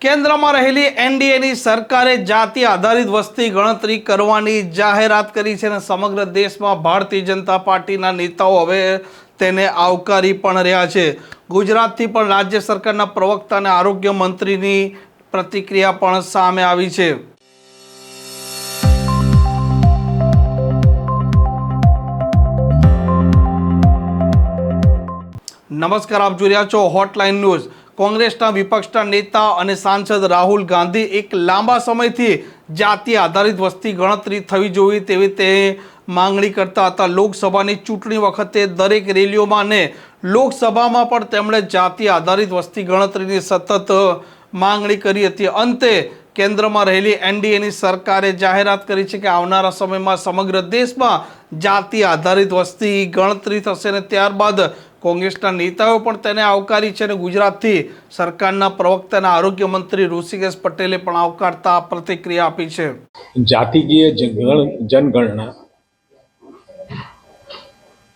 કેન્દ્રમાં રહેલી એનડીએની સરકારે જાતિ આધારિત વસ્તી ગણતરી કરવાની જાહેરાત કરી છે અને સમગ્ર દેશમાં ભારતીય જનતા પાર્ટીના નેતાઓ હવે તેને આવકારી પણ રહ્યા છે. ગુજરાતથી પણ રાજ્ય સરકારના પ્રવક્તા અને આરોગ્ય મંત્રીની પ્રતિક્રિયા પણ સામે આવી છે. નમસ્કાર, આપ જોઈ રહ્યા છો હોટલાઇન ન્યૂઝ કોંગ્રેસના વિપક્ષના નેતા અને સાંસદ રાહુલ ગાંધી એક લાંબા સમયથી જાતિ આધારિત વસ્તી ગણતરી થવી જોઈએ તેવી તે માંગણી કરતા હતા. લોકસભાની ચૂંટણી વખતે દરેક રેલીઓમાં અને લોકસભામાં પણ તેમણે જાતિ આધારિત વસ્તી ગણતરીની સતત માંગણી કરી હતી. અંતે કેન્દ્રમાં રહેલી એનડીએની સરકારે જાહેરાત કરી છે કે આવનારા સમયમાં સમગ્ર દેશમાં જાતિ આધારિત વસ્તી ગણતરી થશે અને ત્યારબાદ કોંગ્રેસના નેતાઓ પણ તેને આવકારી છે અને ગુજરાતથી સરકારના પ્રવક્તાના આરોગ્ય મંત્રી ઋષિકેશ પટેલે પણ આવકારતા પ્રતિક્રિયા આપી છે. જાતિકીય જનગણના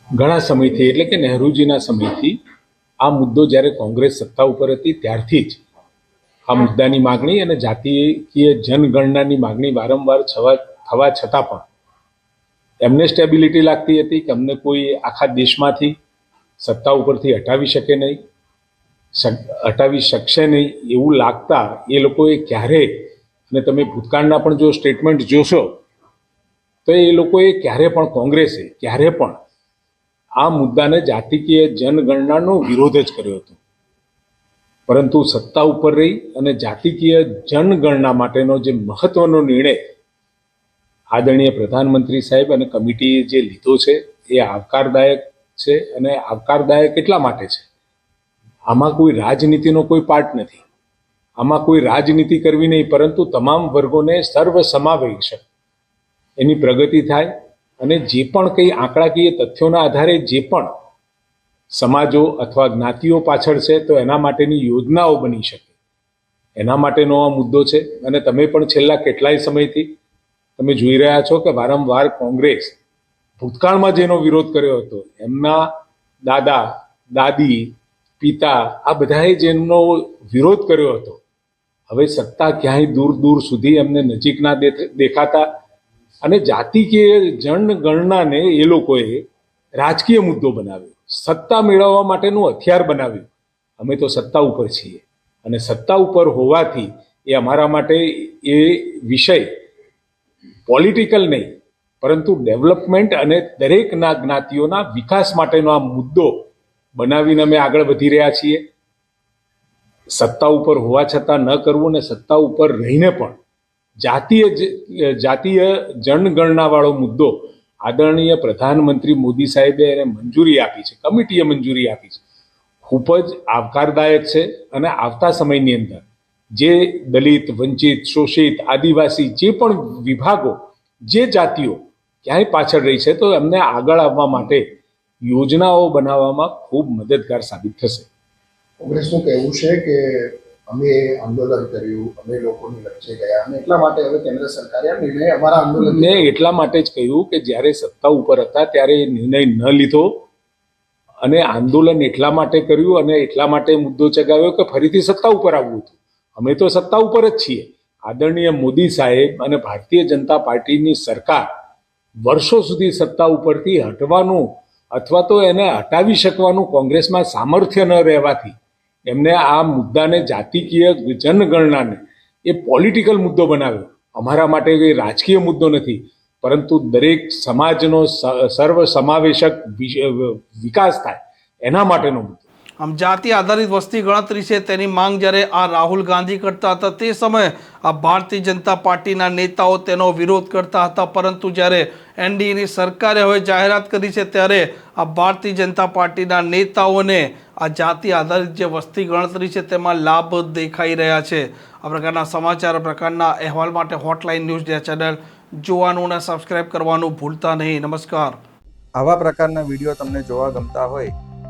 ઘણા સમયથી એટલે કે નહેરુજીના સમયથી આ મુદ્દો જ્યારે કોંગ્રેસ સત્તા ઉપર હતી ત્યારથી જ આ મુદ્દાની માગણી અને જાતિકીય જનગણનાની માગણી વારંવાર થવા છતાં પણ એમને સ્ટેબિલિટી લાગતી હતી કે અમને કોઈ આખા દેશમાંથી સત્તા ઉપરથી હટાવી શકે નહીં હટાવી શકશે નહીં એવું લાગતા એ લોકોએ ક્યારે, અને તમે ભૂતકાળના પણ જો સ્ટેટમેન્ટ જોશો, તો એ લોકોએ ક્યારે પણ કોંગ્રેસે, ક્યારે પણ આ મુદ્દાને જાતિકીય જનગણનાનો વિરોધ જ કર્યો હતો. પરંતુ સત્તા ઉપર રહી અને જાતિકીય જનગણના માટેનો જે મહત્વનો નિર્ણય આદરણીય પ્રધાનમંત્રી સાહેબ અને કમિટીએ જે લીધો છે, એ આવકારદાયક છે અને આવકારદાયક એટલા માટે છે? આમાં કોઈ રાજનીતિનો કોઈ પાર્ટ નથી. આમાં કોઈ રાજનીતિ કરવી નહીં, પરંતુ તમામ વર્ગોને સર્વસમાવેશક. એની પ્રગતિ થાય અને જે પણ કંઈ આંકડાકીય તથ્યોના આધારે જે પણ સમાજો અથવા જ્ઞાતિઓ પાછળ છે, તો એના માટેની યોજનાઓ બની શકે. એના માટેનો આ મુદ્દો છે. અને તમે પણ છેલ્લા કેટલાય સમયથી તમે જોઈ રહ્યા છો કે વારંવાર કોંગ્રેસ ભૂતકાળમાં જેનો વિરોધ કર્યો હતો, એમના દાદા, દાદી, પિતા, આ બધાએ જેમનો વિરોધ કર્યો હતો, હવે સત્તા ક્યાંય દૂર દૂર સુધી એમને નજીકના દેખ- દેખાતા અને જાતિકીય જનગણનાને એ લોકોએ રાજકીય મુદ્દો બનાવ્યો. સત્તા મેળવવા માટેનું હથિયાર બનાવ્યું. અમે તો સત્તા ઉપર છીએ. અને સત્તા ઉપર હોવાથી એ અમારા માટે એ વિષય, પોલિટિકલ નહીં પરંતુ ડેવલપમેન્ટ અને દરેકના જ્ઞાતિઓના વિકાસ માટેનો આ મુદ્દો બનાવીને અમે આગળ વધી રહ્યા છીએ. સત્તા ઉપર હોવા છતાં ન કરવું અને સત્તા ઉપર રહીને પણ જાતીય જાતીય જનગણનાવાળો મુદ્દો આદરણીય પ્રધાનમંત્રી મોદી સાહેબે એને મંજૂરી આપી છે, કમિટીએ મંજૂરી આપી છે. ખૂબ જ આવકારદાયક છે અને આવતા સમયની અંદર જે દલિત, વંચિત, શોષિત, આદિવાસી જે પણ વિભાગો, જે જાતિઓ ક્યાંય પાછળ રહી છે તો એમને આગળ આવવા માટે યોજનાઓ બનાવવામાં ખૂબ મદદગાર સાબિત થશે. કોંગ્રેસનું કહેવું છે કે અમે આંદોલન કર્યું અમે લોકોની વચ્ચે ગયા અને એટલા માટે હવે કેન્દ્ર સરકારે આ નિર્ણય અમારા આંદોલન મેં એટલા માટે જ કહ્યું કે જ્યારે સત્તા ઉપર હતા ત્યારે એ નિર્ણય ન લીધો અને આંદોલન એટલા માટે કર્યું અને એટલા માટે મુદ્દો ચગાવ્યો કે ફરીથી સત્તા ઉપર આવવું હતું. અમે તો સત્તા ઉપર જ છીએ. આદરણીય મોદી સાહેબ અને ભારતીય જનતા પાર્ટીની સરકાર વર્ષો સુધી સત્તા ઉપરથી હટવાનું અથવા તો એને હટાવી શકવાનું કોંગ્રેસમાં સામર્થ્ય ન રહેવાથી એમને આ મુદ્દાને જાતિકીય જનગણનાને એ પોલિટિકલ મુદ્દો બનાવ્યો. અમારા માટે એ રાજકીય મુદ્દો નથી, પરંતુ દરેક સમાજનો સર્વ સમાવેશક વિકાસ થાય એના માટેનો મુદ્દો. આમ જાતિ આધારિત વસ્તી ગણતરી છે તેની માંગ જ્યારે આ રાહુલ ગાંધી કરતા હતા તે સમયે આ ભારતીય જનતા પાર્ટીના નેતાઓ તેનો વિરોધ કરતા હતા. પરંતુ જ્યારે એનડીએની સરકારે હવે જાહેરાત કરી છે ત્યારે આ ભારતીય જનતા પાર્ટીના નેતાઓને આ જાતિ આધારિત જે વસ્તી ગણતરી છે તેમાં લાભ દેખાઈ રહ્યા છે. આ પ્રકારના સમાચાર પ્રકારના અહેવાલ માટે હોટલાઇન ન્યૂઝ ચેનલ જોવાનું અને સબસ્ક્રાઇબ કરવાનું ભૂલતા નહીં. નમસ્કાર. આવા પ્રકારના વીડિયો તમને જોવા ગમતા હોય